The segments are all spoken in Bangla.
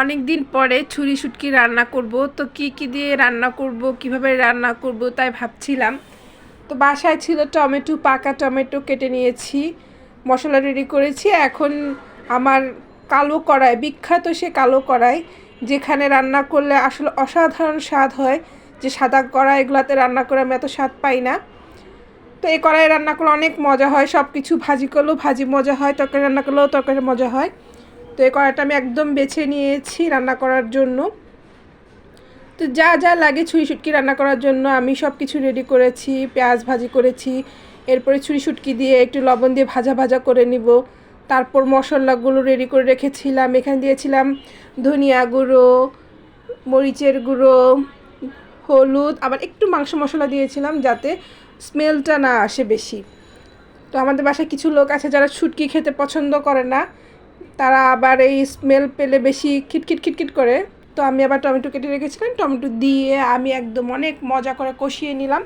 অনেক দিন পরে ছুরি শুটকি রান্না করব। তো কি কি দিয়ে রান্না করব, কীভাবে রান্না করব তাই ভাবছিলাম। তো বাসায় ছিল টমেটো, পাকা টমেটো কেটে নিয়েছি, মশলা রেডি করেছি। এখন আমার কালো কড়াই, বিখ্যাত সে কালো কড়াই, যেখানে রান্না করলে আসলে অসাধারণ স্বাদ হয়। যে সাদা কড়াইগুলোতে রান্না করে আমি এত স্বাদ পাই না। তো এই কড়াই রান্না করলে অনেক মজা হয় সব কিছু ভাজি করলেও ভাজি মজা হয়, তরকারি রান্না করলেও তরকারি মজা হয়। তো এই কড়াটা আমি একদম বেছে নিয়েছি রান্না করার জন্য। তো যা যা লাগে ছুরি শুটকি রান্না করার জন্য আমি সব কিছু রেডি করেছি, পেঁয়াজ ভাজি করেছি, এরপরে ছুরি শুটকি দিয়ে একটু লবণ দিয়ে ভাজা ভাজা করে নিব। তারপর মশলাগুলো রেডি করে রেখেছিলাম, এখানে দিয়েছিলাম ধনিয়া গুঁড়ো, মরিচের গুঁড়ো, হলুদ, আবার একটু মাংস মশলা দিয়েছিলাম যাতে স্মেলটা না আসে বেশি। তো আমাদের বাসায় কিছু লোক আছে যারা শুটকি খেতে পছন্দ করে না। তারা আবার এই স্মেল পেলে বেশি খিটখিট খিটখিট করে। তো আমি আবার টমেটো কেটে রেখেছিলাম, টমেটো দিয়ে আমি একদম অনেক মজা করে কষিয়ে নিলাম।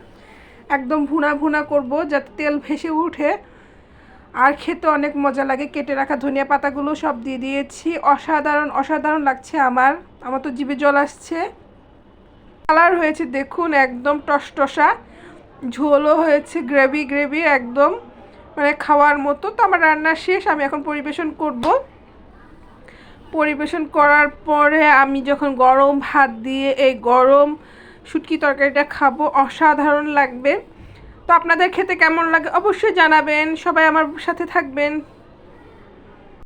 একদম ভুনা ভুনা করব যাতে তেল ভেসে উঠে আর খেতে অনেক মজা লাগে, কেটে রাখা ধনিয়া পাতাগুলো সব দিয়ে দিয়েছি। অসাধারণ অসাধারণ লাগছে আমার। আমার তো জিভে জল আসছে। কালার হয়েছে, দেখুন, একদম টসটসা। ঝোলও হয়েছে গ্রেভি গ্রেভি একদম। মানে খাওয়ার মতো। তো আমার রান্না শেষ, আমি এখন পরিবেশন করব। পরিবেশন করার পরে আমি যখন গরম ভাত দিয়ে এই গরম শুটকি তরকারিটা খাব, অসাধারণ লাগবে। তো আপনাদের খেতে কেমন লাগে অবশ্যই জানাবেন। সবাই আমার সাথে থাকবেন।